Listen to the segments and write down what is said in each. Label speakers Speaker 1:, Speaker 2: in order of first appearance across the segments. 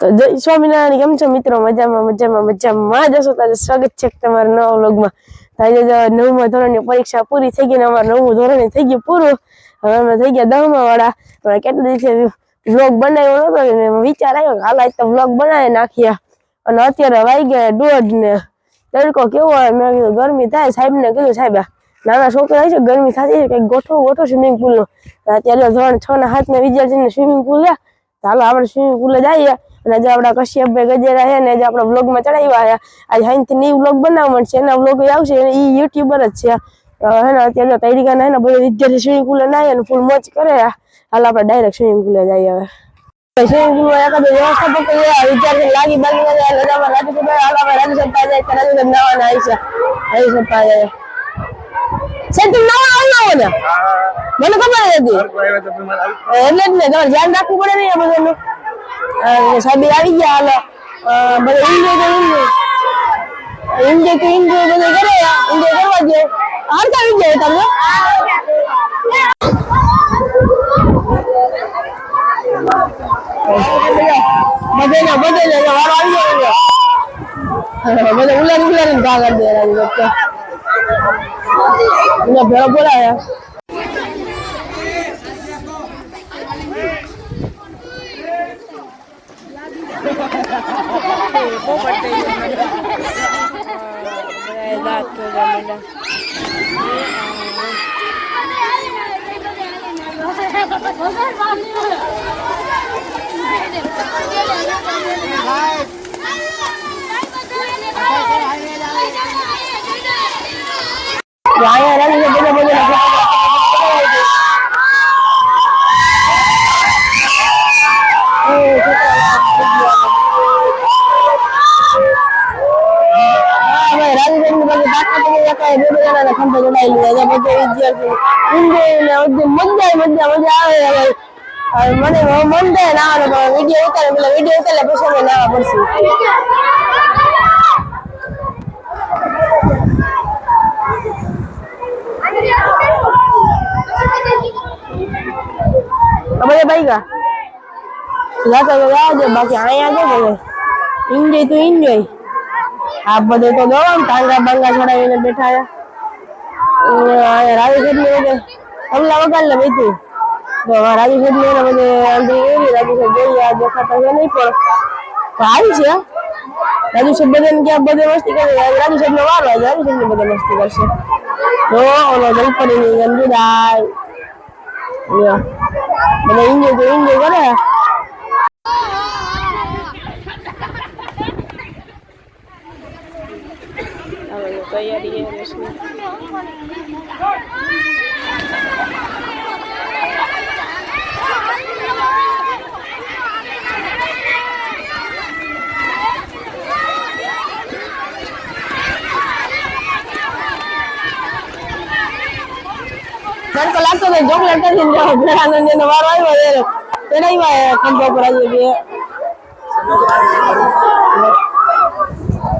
Speaker 1: તો જય સ્વામિનારાયણ, કેમ છો મિત્રો? મજામાં મજામાં મજામાં. જશો તારે સ્વાગત છે તમારા નવા વ્લોગમાં. આજે જો નવમા ધોરણની પરીક્ષા પૂરી થઈ ગઈ અમારું નવમું ધોરણ થઈ ગયું પૂરું. હવે અમે થઈ ગયા દહમા વાળા પણ કેટલા દિવસે વ્લોગ બનાવ્યો નતો ને વિચાર આવ્યો કે હાલ આજ તો વ્લોગ બનાવી નાખ્યા અને અત્યારે વાઈ ગયા દોઢ ને તડકો કેવો હોય મેં કીધું ગરમી થાય. સાહેબ ને કીધું, સાહેબ નાના છોકરા છે, ગરમી થતી છે, કંઈક ગોઠવો ગોઠવો સ્વિમિંગ પુલ નો. અત્યારે ધોરણ છ ના સાત ના વિદ્યાર્થીને સ્વિમિંગ પુલ લે. હાલો, આપણે સ્વિમિંગ પુલે જઈએ. અને આજે આપણા કશ્યપભાઈ ગજેરા છે ને જે આપણા બ્લોગમાં ચડાવ્યા છે. આજે હાઈથી ની બ્લોગ બનાવવા મળશે. એના બ્લોગ આવશે એ યુટ્યુબર જ છે. હે ને અત્યારે તૈરિકાના હે ને બધા વિદ્યાર્થી સ્વિમિંગ પુલે ના અને ફૂલ મોજ કરે. હાલ આપણે ડાયરેક્ટ સ્વિમિંગ પુલે જઈએ હવે. સ્વિમિંગ પુલમાં એકાદ વિદ્યાર્થી લાગી બાગી જાય રજામાં રાજુ સભા હાલ આપણે રાજુ જાય તો રાજુ નાવાના આવી છે. રાજુ સભા જાય. છે તું નવા આવ્યો ને મને ખબર હતી એટલે જ ને તમારે ધ્યાન રાખવું પડે ને આ બધાનું. સાહેબ આવી ગયા હાલો. બધા એન્જોય તો એન્જોય એન્જોય તો એન્જોય બધું કરે. એન્જોય કરવા દે હરતા આવી જાય તમને. બધાને બધાને વારો આવી જાય બધા ઉલારી ઉલારીને ભાગ કરી દે ભેળો બોલાયા અહીંયા રાજુ બધા બધા મને મન થાય નાવાનો વીડિયો ઉતારે પેલા વીડિયો ઉતારે પછી અમે નાવા પડશે અમારે ભાઈ કા જાતો તો આવજો બાકી અહીંયા બધે એન્જોય તો એન્જોય આ બધે તો દવા ટાંગા બાંગા ચડાવીને બેઠા રાવી કેટલી બધે તબલા વગાડ લે બેઠી તો કેટલી એને બધે અંદરી એવી સાહેબ જોઈએ આ દેખાતા છે નહીં પણ આવી છે રાજુ સાહેબ બધાને ક્યાં બધે મસ્તી કરે રાજુ સાહેબ નો વારો આવે રાજુ સાહેબ બધે મસ્તી કરશે તો ઓલો ગણપતિની ગંદીદાય બધા એન્જોય તો ઇન્જોય કરે તૈયારી તડકો લાગતો તો ચોકલેટ નથી ને આવી ભેળાનંદ એનો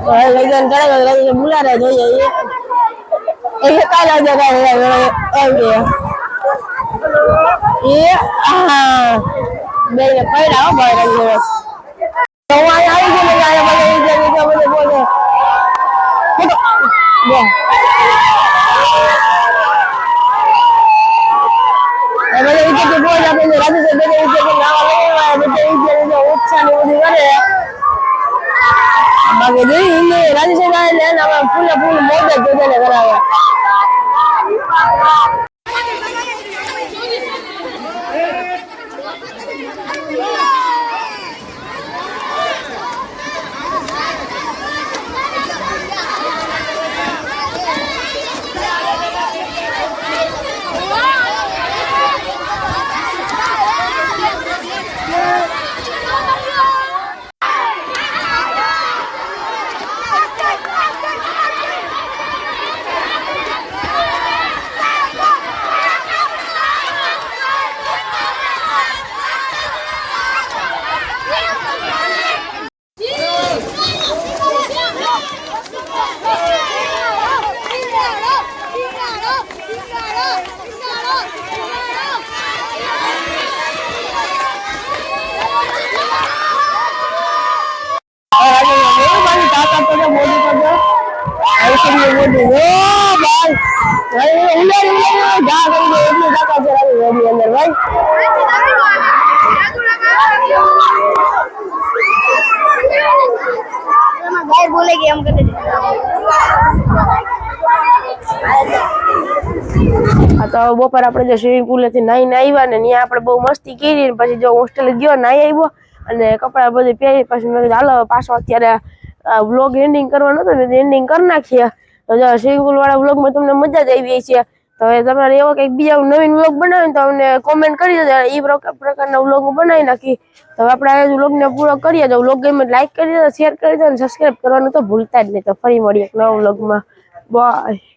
Speaker 1: વારો આવ્યો ત્યારે ચડાવ્યા ખંભો પર આજે બે હવે લઈ જઈને ચડાવ્યો રાજુ બોલારે જોઈએ એ એ કાલે આજે કાલે આવી એ હા બે ને પૈડા હો ભાઈ રાજુ તો હું અહીંયા આવી ગયો ને અહીંયા બધે વિચાર વિચાર બધે બોલે બે બધા વિકેટ બોલ આપણે રાજુ સાહેબ બધા વિકેટ નાવા લેવા બધા વિકેટ ઉત્સાહ ને બધું કરે બાકી જોઈ ને રાજુ સાહેબ આવે એટલે એને આમાં ફૂલે ફૂલ મોજ જ બધાને કરાવે ભાઈ ઉલારી ઉલારી આ તો બપોર આપણે જે સ્વિમિંગ પુલેથી નાહીને આવ્યા ને ત્યાં આપણે બહુ મસ્તી કરી ને પછી જો હોસ્ટેલ ગયો નાહી આવ્યો અને કપડાં બધું પહેરી પછી મેં હાલો પાછો અત્યારે વ્લોગ એન્ડિંગ કરવાનો હતો ને એન્ડિંગ કરી નાખીએ. તો જો સ્વિમિંગ પુલ વાળા વ્લોગમાં તમને મજા જ આવી છે તો હવે તમારે એવો કંઈક બીજા નવીન વ્લોગ બનાવીને તો અમને કોમેન્ટ કરી દેજો. એ પ્રકાર- પ્રકારના વ્લોગ બનાવી નાખી. તો આપણે આ વ્લોગને પૂરો કરીએ. તો વ્લોગ ગમે લાઈક કરી દેજો શેર કરી દેજો અને સબસ્ક્રાઈબ કરવાનું તો ભૂલતા જ નહીં. તો ફરી મળીએ એક નવા વ્લોગમાં બાય